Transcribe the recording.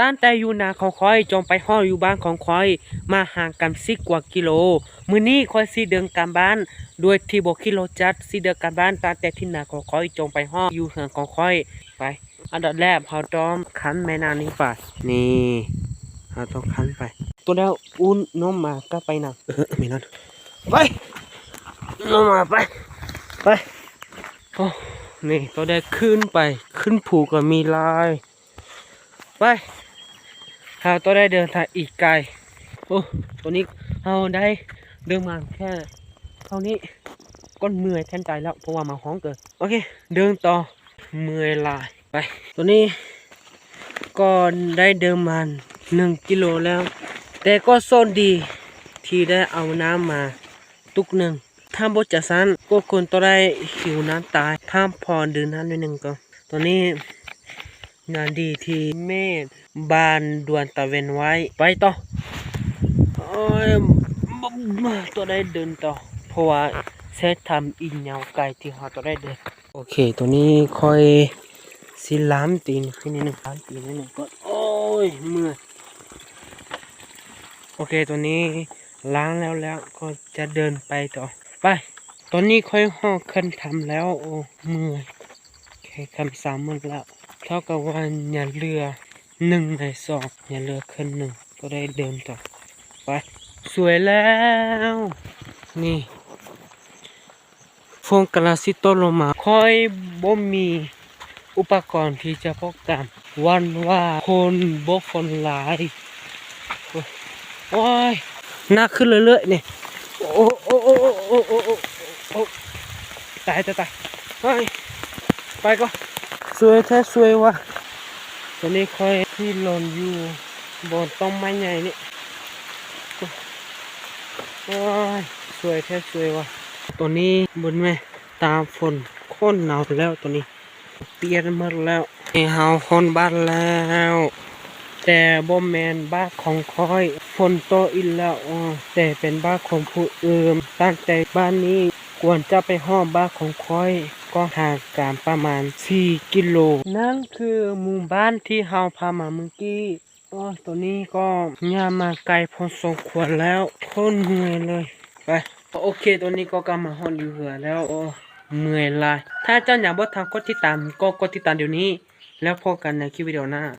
ตั้งแต่อยู่นาของคอยจงไปห่อดอยู่บ้านของคอย มาห่างกันสิกว่ากิโล มื้อนี้คอยสิเดินกลับบ้านด้วยที่บ่กิโลจัดสิเดินกลับบ้านตั้งแต่ที่นาของคอยจงไปห่อดอยู่เหือนของคอยไป อันดับแรกเราต้องคั้นแม่น้ำนี้ไปนี่เราต้องคั้นไป ตัวแล้วอุ้นน้องหมาก็ไปนะเออไม่นั่นไปน้องหมาไปไปโอ้นี่ตัวได้ขึ้นไปขึ้นผูกก็มีลายไปหาตัวได้เดินทางอีกไกล โอ้ตัวนี้เอาได้เดินมาแค่เท่านี้ก็เมื่อยแทนใจแล้วเพราะว่ามาห้องเกินโอเค เดินต่อเมื่อยลายไป ตัวนี้ก็ได้เดินมาหนึ่งกิโลแล้ว แต่ก็โซนดีที่ได้เอาน้ำมาตุกหนึ่งถ้าบดจะสั้นก็ควรต้องได้หิวน้ำตายถ้าพอดื่มน้ำนิดหนึ่งก็ตอนนี้ งานดีที่เมฆบานดวนตะเวนไว้ ไปต่อโอ้ยตัวได้เดินต่อ เพราะว่าเซตทำอินยาวไกลที่เราตัวได้เดิน โอเค ตัวนี้ค่อยสิล้ามตีนขึ้นนิดหนึ่งล้ามตีนนิดนึงก็โอ้ยเมื่อยโอเคตัวนี้ล้างแล้วแล้วก็จะเดินไปต่อ ไป ตอนนี้ค่อยห่อขึ้นทำแล้ว โอ้เมื่อยแค่คำสามหมดแล้ว เท่ากับว่าหยันเรือหนึ่งในสองหยันเรือขึ้นหนึ่งก็ได้เดินต่อไป สวยแล้ว นี่ฟงกราซิโตโลมาคอยบ่มีอุปกรณ์ที่จะพกตามวันว่าคนบ่คนหลายโอ้ยหนัาขึ้นเรื่อยๆนี่โอ้โอ้โอ้โอ้โอ้โอ้ตายตายตายไปไปก็ สวยแท้สวยวะตอนนี้คอยที่หล่นอยู่บนต้นไม้ใหญ่นี่โอ้ยสวยแท้สวยวะตัวนี้บนแม่ตาฝนค่นหนาวแล้วตัวนี้ เปลี่ยนหมดแล้วไอ้เฮาคนบ้านแล้ว แต่บ่แมนบ้านของคอยฝนโตอีกแล้วแต่เป็นบ้านของผู้อื่นตั้งแต่บ้านนี้ควรจะไปห้องบ้านของคอย ก็ห่างกันประมาณ 4 กิโล นั่นคือหมู่บ้านที่เฮาพามาเมื่อกี้อ้ตัวนี้ก็ย่ามาไกลพอสมควรแล้วคนเหนื่อยเลยไปโอเคตัวนี้ก็กำมาฮอนอยู่เหือแล้วโอ้เหนื่อยลายถ้าเจ้าอยากบดทำกดติดตามก็กดติดตามเดี๋ยวนี้ แล้วพบกันในคลิปวิดีโอหน้า